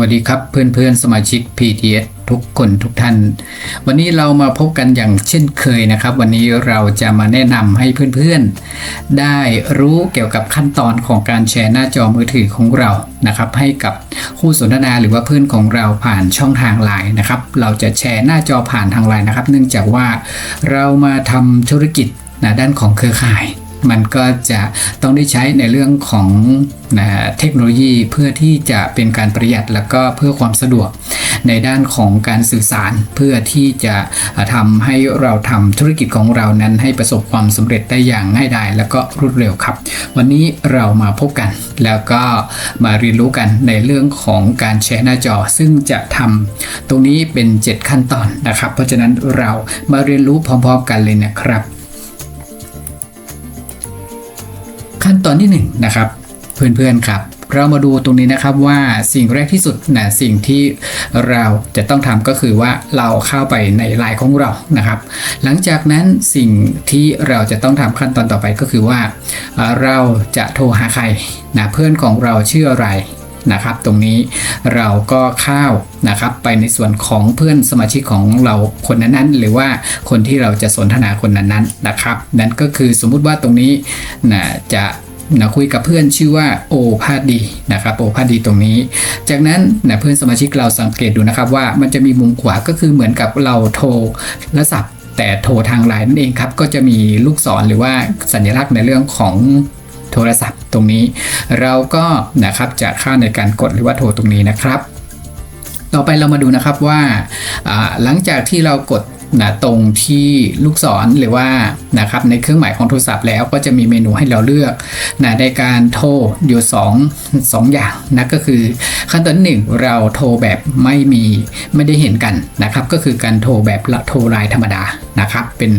วัสดีครับเพื่อนๆสมาชิก PTS ทุกคนทุกท่าน วันนี้เรามาพบกันอย่างเช่นเคยนะครับ วันนี้เราจะมาแนะนำให้เพื่อนๆ ได้รู้เกี่ยวกับขั้นตอนของการแชร์หน้าจอมือถือของเรานะครับ ให้กับคู่สนทนาหรือว่าเพื่อนของเราผ่านช่องทางไลน์นะครับ เราจะแชร์หน้าจอผ่านทางไลน์นะครับ เนื่องจากว่าเรามาทำธุรกิจนะด้านของเครือข่าย มันก็จะต้องได้ใช้ในเรื่องของนะเทคโนโลยีเพื่อที่จะเป็นการประหยัดแล้วก็เพื่อความสะดวกในด้านของการสื่อสารเพื่อที่จะทำให้เราทำธุรกิจของเรานั้นให้ประสบความสำเร็จได้อย่างง่ายดายแล้วก็รวดเร็วครับ วันนี้เรามาพบกัน แล้วก็มาเรียนรู้กันในเรื่องของการแชร์หน้าจอ ซึ่งจะทำตรงนี้เป็น 7 ขั้นตอนนะครับ เพราะฉะนั้นเรามาเรียนรู้พร้อม ๆ กันเลยนะครับ ขั้นตอนที่1นงนะครับเพื่อนๆครับ เรามาดูตรงนี้นะครับว่าสิ่งแรกที่สุดนะสิ่งที่เราจะต้องทำก็คือว่าเราเข้าไปในไลน์ของเรานะครับ หลังจากนั้นสิ่งที่เราจะต้องทำขั้นตอนต่อไปก็คือว่า เราจะโทรหาใครนะเพื่อนของเราชื่ออะไร นะครับ ตรงนี้เราก็เข้านะครับไปในส่วนของเพื่อนสมาชิกของเราคนนั้นๆ หรือว่าคนที่เราจะสนทนาคนนั้นๆนะครับ นั่นก็คือสมมุติว่าตรงนี้นะจะนะคุยกับเพื่อนชื่อว่าโอภาดีนะครับโอภาดีตรงนี้ จากนั้นนะเพื่อนสมาชิกเราสังเกตดูนะครับว่ามันจะมีมุมขวาก็คือเหมือนกับเราโทรและสับแต่โทรทางไลน์นั่นเองครับ ก็จะมีลูกศรหรือว่าสัญลักษณ์ในเรื่องของ โทรศัพท์ตรงนี้ เราก็นะครับจะค่าในการกดหรือว่าโทรตรงนี้นะครับ ต่อไปเรามาดูนะครับว่าหลังจากที่เรากด นะตรงที่ลูกศรหรือว่านะครับในเครื่องหมายของโทรศัพท์แล้วก็จะมีเมนูให้เราเลือกนะในการโทรอยู่2 2อย่างนะก็คือขั้นตอนหนึ่งเราโทรแบบไม่มีไม่ได้เห็นกันนะครับก็คือการโทรแบบโทรไลน์ธรรมดานะครับเป็น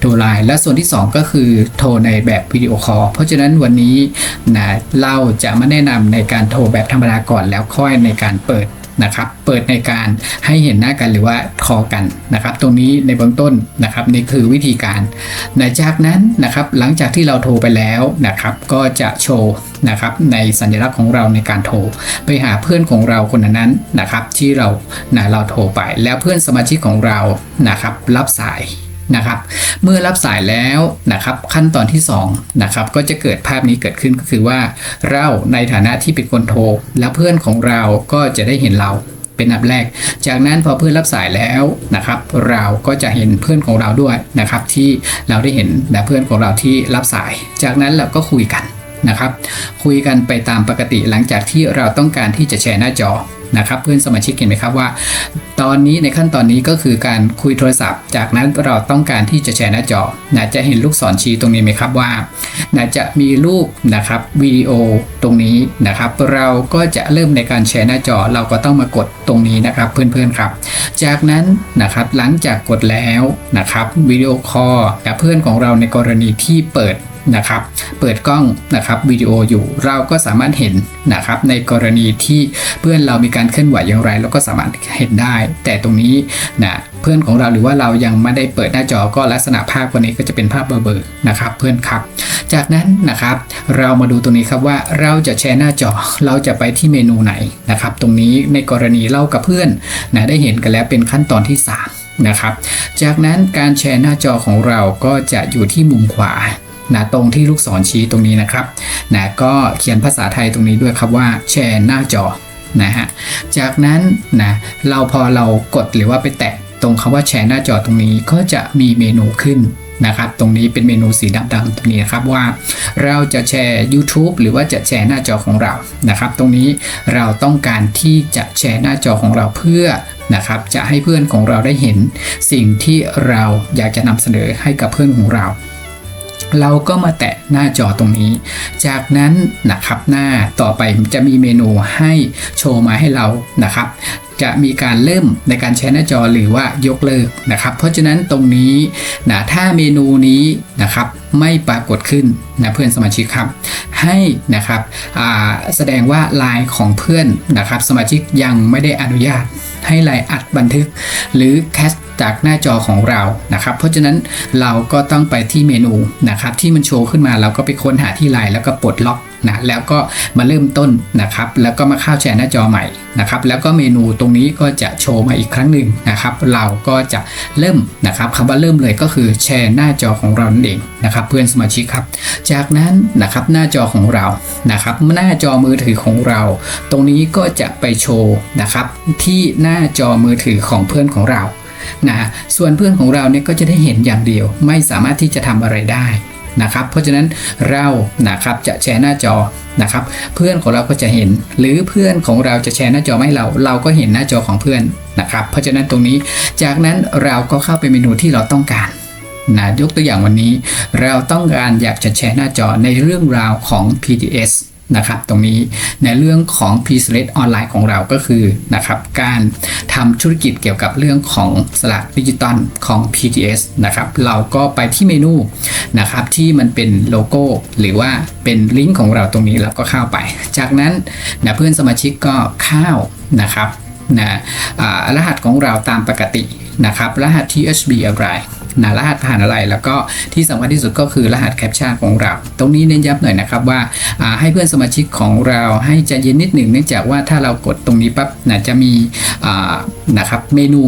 โทรไลน์และส่วนที่ 2 ก็คือโทรในแบบวิดีโอคอลเพราะฉะนั้นวันนี้นะเราจะมาแนะนำในการโทรแบบธรรมดาก่อนแล้วค่อยในการเปิด นะครับ เปิดในการให้เห็นหน้ากันหรือว่าคอกันนะครับ ตรงนี้ในเบื้องต้นนะครับนี่คือวิธีการในจากนั้นนะครับหลังจากที่เราโทรไปแล้วนะครับ ก็จะโชว์นะครับในสัญลักษณ์ของเราในการโทรไปหาเพื่อนของเราคนนั้นนะครับ ที่เรานะเราโทรไปแล้วเพื่อนสมาชิกของเรานะครับ รับสาย นะครับ เมื่อรับสายแล้วนะครับขั้นตอนที่2นะครับก็จะเกิดภาพนี้เกิดขึ้นก็คือว่า เราในฐานะที่เป็นคนโทร และเพื่อนของเราก็จะได้เห็นเราเป็นอันดับแรก จากนั้นพอเพื่อนรับสายแล้วนะครับ เราก็จะเห็นเพื่อนของเราด้วยนะครับ ที่เราได้เห็นและเพื่อนของเราที่รับสาย จากนั้นเราก็คุยกัน นะครับ คุยกันไปตามปกติหลังจากที่เราต้องการที่จะแชร์หน้าจอนะครับเพื่อนสมาชิกเห็นไหมครับว่า ตอนนี้ในขั้นตอนนี้ก็คือการคุยโทรศัพท์ จากนั้นเราต้องการที่จะแชร์หน้าจอนะจะเห็นลูกศรชี้ตรงนี้ไหมครับว่านะจะมีรูปนะครับวิดีโอตรงนี้นะครับ เราก็จะเริ่มในการแชร์หน้าจอเราก็ต้องมากดตรงนี้นะครับ เพื่อนๆครับ จากนั้นนะครับหลังจากกดแล้วนะครับวิดีโอคอลเพื่อนของเราในกรณีที่เปิด นะครับ เปิดกล้องนะครับวิดีโออยู่เราก็สามารถเห็นนะครับในกรณีที่เพื่อนเรามีการเคลื่อนไหวอย่างไรเราก็สามารถเห็นได้ แต่ตรงนี้นะเพื่อนของเราหรือว่าเรายังไม่ได้เปิดหน้าจอก็ลักษณะภาพวันนี้ก็จะเป็นภาพเบลอๆนะครับ เพื่อนครับ จากนั้นนะครับ เรามาดูตรงนี้ครับว่าเราจะแชร์หน้าจอเราจะไปที่เมนูไหนนะครับ ตรงนี้ในกรณีเล่ากับเพื่อนนะได้เห็นกันแล้วเป็นขั้นตอนที่ 3นะครับ จากนั้นการแชร์หน้าจอของเราก็จะอยู่ที่มุมขวา นะตรงที่ลูกศรชี้ตรงนี้นะครับนะก็เขียนภาษาไทยตรงนี้ด้วยครับว่าแชร์หน้าจอนะฮะจากนั้นนะเราพอเรากดหรือว่าไปแตะตรงคำว่าแชร์หน้าจอตรงนี้ก็จะมีเมนูขึ้นนะครับตรงนี้เป็นเมนูสีดำๆตรงนี้นะครับว่าเราจะแชร์ YouTube หรือว่าจะแชร์หน้าจอของเรานะครับ ตรงนี้เราต้องการที่จะแชร์หน้าจอของเราเพื่อนะครับจะให้เพื่อนของเราได้เห็นสิ่งที่เราอยากจะนำเสนอให้กับเพื่อนของเรา เราก็มาแตะหน้าจอตรงนี้ จากนั้นนะครับหน้าต่อไปจะมีเมนูให้โชว์มาให้เรานะครับ จะมีการเริ่มในการใช้หน้าจอหรือว่ายกเลิกนะครับ เพราะฉะนั้นตรงนี้นะถ้าเมนูนี้นะครับไม่ปรากฏขึ้นนะเพื่อนสมาชิกครับ ให้นะครับแสดงว่าไลน์ของเพื่อนนะครับ สมาชิกยังไม่ได้อนุญาตให้ไลน์อัดบันทึก หรือแคส จากหน้าจอของเรานะครับ เพราะฉะนั้นเราก็ต้องไปที่เมนูนะครับที่มันโชว์ขึ้นมาเราก็ไปค้นหาที่ไลน์แล้วก็ปลดล็อกนะแล้วก็มาเริ่มต้นนะครับแล้วก็มาเข้าแชร์หน้าจอใหม่นะครับแล้วก็เมนูตรงนี้ก็จะโชว์มาอีกครั้งหนึ่งนะครับ เราก็จะเริ่มนะครับคำว่าเริ่มเลยก็คือแชร์หน้าจอของเรานั่นเองนะครับ เพื่อนสมาชิกครับ จากนั้นนะครับหน้าจอของเรานะครับหน้าจอมือถือของเรา ตรงนี้ก็จะไปโชว์นะครับที่หน้าจอมือถือของเพื่อนของเรา นะส่วนเพื่อนของเราเนี่ยก็จะได้เห็นอย่างเดียว ไม่สามารถที่จะทำอะไรได้นะครับ เพราะฉะนั้นเรานะครับจะแชร์หน้าจอนะครับ เพื่อนของเราก็จะเห็น หรือเพื่อนของเราจะแชร์หน้าจอมาให้เรา เราก็เห็นหน้าจอของเพื่อนนะครับ เพราะฉะนั้นตรงนี้ จากนั้นเราก็เข้าไปเมนูที่เราต้องการนะยกตัวอย่างวันนี้ เราต้องการอยากจะแชร์หน้าจอในเรื่องราวของ PTS นะครับตรงนี้ในเรื่องของ p s l e t ออนไลน์ของเราก็คือนะครับการทำธุรกิจเกี่ยวกับเรื่องของสลากดิจิตอลของ PTS นะครับเราก็ไปที่เมนูนะครับที่มันเป็นโลโก้หรือว่าเป็นลิงก์ของเราตรงนี้เราก็เข้าไป จากนั้นนะเพื่อนสมาชิกก็เข้านะครับนะอ่ารหัสของเราตามปกตินะครับรหัส THB อะไร นะรหัสผ่านอะไร แล้วก็ที่สำคัญที่สุดก็คือรหัสแคปชั่นของเรา ตรงนี้เน้นย้ำหน่อยนะครับว่าให้เพื่อนสมาชิกของเราให้ใจเย็นนิดหนึ่งเนื่องจากว่าถ้าเรากดตรงนี้ปั๊บนะจะมีนะครับเมนู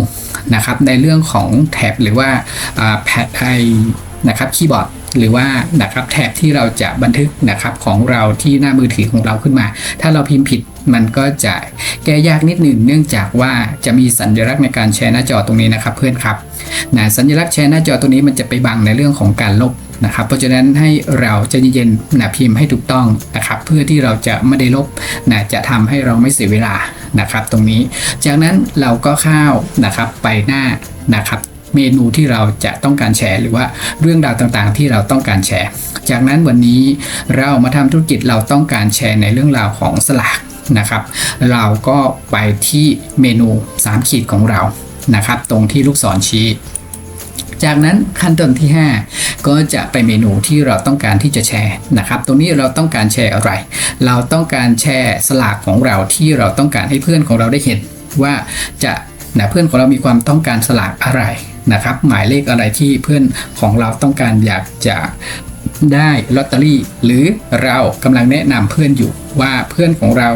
นะครับในเรื่องของแท็บหรือว่าแพดไอนะครับคีย์บอร์ดหรือว่านะครับแท็บที่เราจะบันทึกนะครับของเราที่หน้ามือถือของเราขึ้นมา ถ้าเราพิมพ์ผิด มันก็จะแก้ยากนิดหนึ่งเนื่องจากว่าจะมีสัญลักษณ์ในการแชร์หน้าจอตรงนี้นะครับเพื่อนครับนะสัญลักษณ์แชร์หน้าจอตรงนี้มันจะไปบังในเรื่องของการลบนะครับเพราะฉะนั้นให้เราใจะเย็นๆนะพิมพ์ให้ถูกต้องนะครับ เพื่อที่เราจะไม่ได้ลบนะจะทำให้เราไม่เสียเวลานะครับ ตรงนี้ จากนั้นเราก็เข้านะครับไปหน้านะครับเมนูที่เราจะต้องการแชร์ หรือว่าเรื่องราวต่างๆ ที่เราต้องการแชร์ จากนั้นวันนี้เรามาทำธุรกิจเราต้องการแชร์ในเรื่องราวของสลาก นะครับ เราก็ไปที่เมนู 3 ขีดของเรานะครับ ตรงที่ลูกศรชี้ จากนั้นขั้นตอนที่ 5 ก็จะไปเมนูที่เราต้องการที่จะแชร์นะครับ ตรงนี้เราต้องการแชร์อะไร เราต้องการแชร์สลากของเราที่เราต้องการให้เพื่อนของเราได้เห็น ว่าจะนะเพื่อนของเรามีความต้องการสลากอะไรนะครับ หมายเลขอะไรที่เพื่อนของเราต้องการอยากจะได้ลอตเตอรี่ หรือเรากำลังแนะนำเพื่อนอยู่ว่าเพื่อนของเรา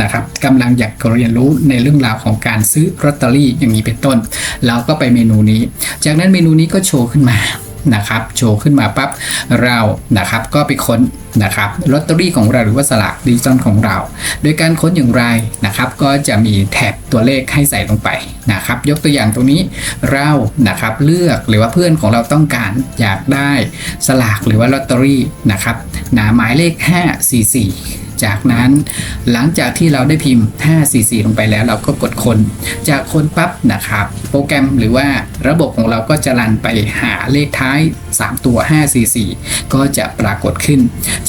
นะครับกำลังอยากเรียนรู้ในเรื่องราวของการซื้อลอตเตอรี่อย่างนี้เป็นต้นเราก็ไปเมนูนี้ จากนั้นเมนูนี้ก็โชว์ขึ้นมานะครับโชว์ขึ้นมาปั๊บเรานะครับก็ไปค้นนะครับลอตเตอรี่ของเราหรือว่าสลากดิจิตอลของเรา โดยการค้นอย่างไรนะครับ ก็จะมีแท็บตัวเลขให้ใส่ลงไปนะครับ ยกตัวอย่างตรงนี้เรานะครับเลือกหรือว่าเพื่อนของเราต้องการอยากได้สลากหรือว่าลอตเตอรี่นะครับหนาหมายเลข 544 จากนั้น หลังจากที่เราได้พิมพ์ 544 ลงไปแล้วเราก็กดค้น จากค้นปั๊บนะครับ โปรแกรมหรือว่าระบบของเราก็จะรันไปหาเลขท้าย 3 ตัว 544 ก็จะปรากฏขึ้น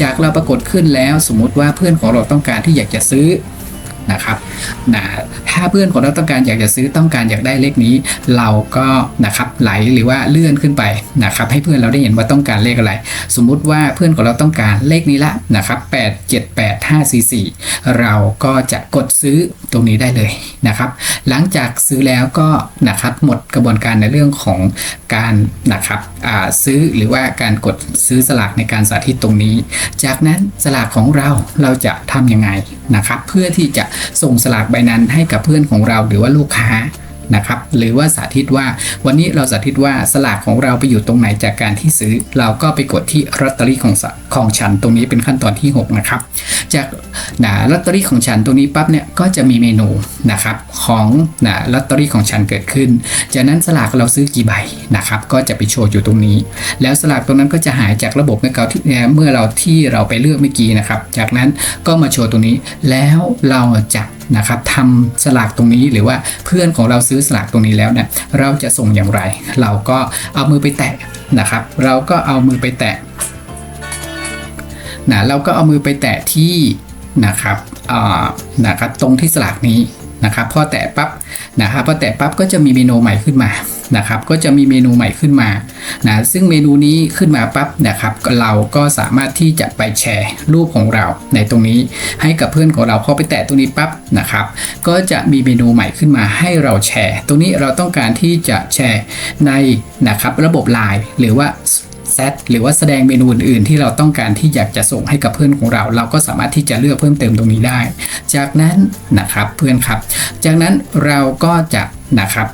จากเราปรากฏขึ้นแล้วสมมุติว่าเพื่อนของเราต้องการที่อยากจะซื้อ นะครับนะถ้าเพื่อนของเราต้องการอยากจะซื้อต้องการอยากได้เลขนี้ เราก็นะครับไหลหรือว่าเลื่อนขึ้นไปนะครับให้เพื่อนเราได้เห็นว่าต้องการเลขอะไร สมมุติว่าเพื่อนของเราต้องการเลขนี้ละนะครับ8 7 8 5 4 4 เราก็จะกดซื้อตรงนี้ได้เลยนะครับ หลังจากซื้อแล้วก็นะครับหมดกระบวนการในเรื่องของการนะครับซื้อหรือว่าการกดซื้อสลากในการสาธิตตรงนี้ จากนั้นสลากของเราเราจะทำยังไง นะครับ เพื่อที่จะส่งสลากใบนั้นให้กับเพื่อนของเราหรือว่าลูกค้า นะครับหรือว่าสาธิตว่าวันนี้เราสาธิตว่าสลากของเราไปอยู่ตรงไหนจากการที่ซื้อ เราก็ไปกดที่ลอตเตอรี่ของของฉันตรงนี้เป็นขั้นตอนที่ 6 นะครับ จากนะลอตเตอรี่ของฉันตรงนี้ปั๊บเนี่ยก็จะมีเมนูนะครับของนะลอตเตอรี่ของฉันเกิดขึ้น จากนั้นสลากเราซื้อกี่ใบนะครับก็จะไปโชว์อยู่ตรงนี้ แล้วสลากตรงนั้นก็จะหายจากระบบเมื่อเราที่เมื่อเราที่เราไปเลือกเมื่อกี้นะครับ จากนั้นก็มาโชว์ตรงนี้แล้วเราจะนะครับทำสลากตรงนี้หรือว่าเพื่อนของเราซื้อสลากตรงนี้แล้วเนี่ยเราจะส่งอย่างไร เราก็เอามือไปแตะนะครับ เราก็เอามือไปแตะนะเราก็เอามือไปแตะที่นะครับอ่านะครับตรงที่สลากนี้ นะครับพอแตะปั๊บนะครับพอแตะปั๊บก็จะมีเมนูใหม่ขึ้นมานะครับก็จะมีเมนูใหม่ขึ้นมานะซึ่งเมนูนี้ขึ้นมาปั๊บนะครับเราก็สามารถที่จะไปแชร์รูปของเราในตรงนี้ให้กับเพื่อนของเราพอไปแตะตรงนี้ปั๊บนะครับก็จะมีเมนูใหม่ขึ้นมาให้เราแชร์ ตรงนี้เราต้องการที่จะแชร์ในนะครับระบบ Line หรือว่า แซดหรือว่าแสดงเมนูอื่นๆ ที่เราต้องการที่อยากจะส่งให้กับเพื่อนของเรา เราก็สามารถที่จะเลือกเพิ่มเติมตรงนี้ได้ จากนั้นนะครับเพื่อนครับ จากนั้นเราก็จะนะครับ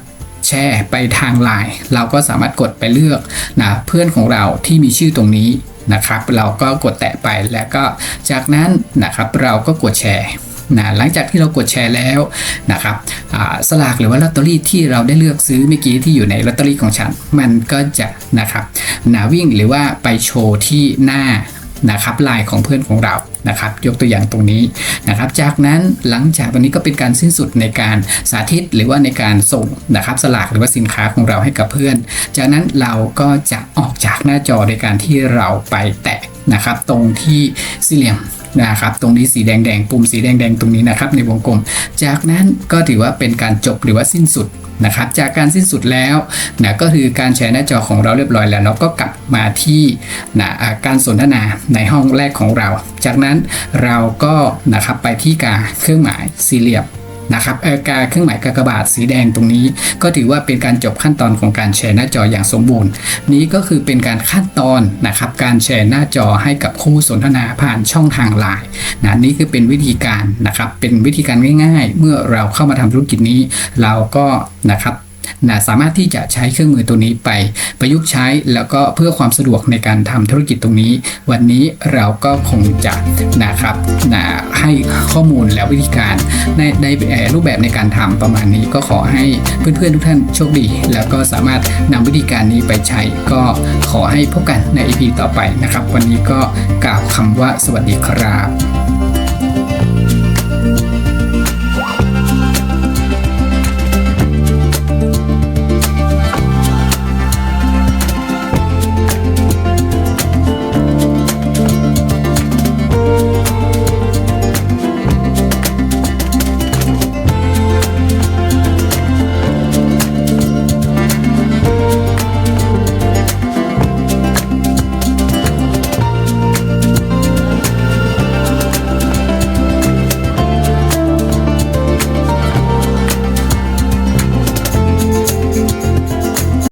แชร์ไปทางไลน์เราก็สามารถกดไปเลือกนะเพื่อนของเราที่มีชื่อตรงนี้นะครับ เราก็กดแตะไปแล้วก็จากนั้นนะครับเราก็กดแชร์ นะหลังจากที่เรากดแชร์แล้วนะครับสลากหรือว่าลอตเตอรี่ที่เราได้เลือกซื้อเมื่อกี้ที่อยู่ในลอตเตอรี่ของฉัน มันก็จะนะครับนาวิ่งหรือว่าไปโชว์ที่หน้านะครับลายของเพื่อนของเรานะครับยกตัวอย่างตรงนี้นะครับ จากนั้นหลังจากตรงนี้ก็เป็นการสิ้นสุดในการสาธิตหรือว่าในการส่งนะครับสลากหรือว่าสินค้าของเราให้กับเพื่อน จากนั้นเราก็จะออกจากหน้าจอโดยการที่เราไปแตะนะครับ ตรงที่สี่เหลี่ยม นะครับตรงนี้สีแดงๆปุ่มสีแดงๆตรงนี้นะครับในวงกลม จากนั้นก็ถือว่าเป็นการจบหรือว่าสิ้นสุดนะครับจากการสิ้นสุดแล้วนะก็คือการแชร์หน้าจอของเราเรียบร้อยแล้วเราก็กลับมาที่นะการสนทนาในห้องแรกของเรา จากนั้นเราก็นะครับไปที่การเครื่องหมายสี่เหลี่ยม นะครับเออการเครื่องหมายกากบาทสีแดงตรงนี้ ก็ถือว่าเป็นการจบขั้นตอนของการแชร์หน้าจออย่างสมบูรณ์ นี้ก็คือเป็นการขั้นตอนนะครับการแชร์หน้าจอให้กับคู่สนทนาผ่านช่องทางไลน์นะนี่คือเป็นวิธีการนะครับเป็นวิธีการง่าย ๆ เมื่อเราเข้ามาทำธุรกิจนี้ เราก็นะครับ นะสามารถที่จะใช้เครื่องมือตัวนี้ไปประยุกต์ใช้แล้วก็เพื่อความสะดวกในการทำธุรกิจตรงนี้ วันนี้เราก็คงจะนะครับนะให้ข้อมูลและวิธีการในในรูปแบบในการทำประมาณนี้ก็ขอให้เพื่อนๆทุกท่านโชคดี แล้วก็สามารถนำวิธีการนี้ไปใช้ ก็ขอให้พบกันใน EP ต่อไปนะครับ วันนี้ก็กล่าวคำว่าสวัสดีครับ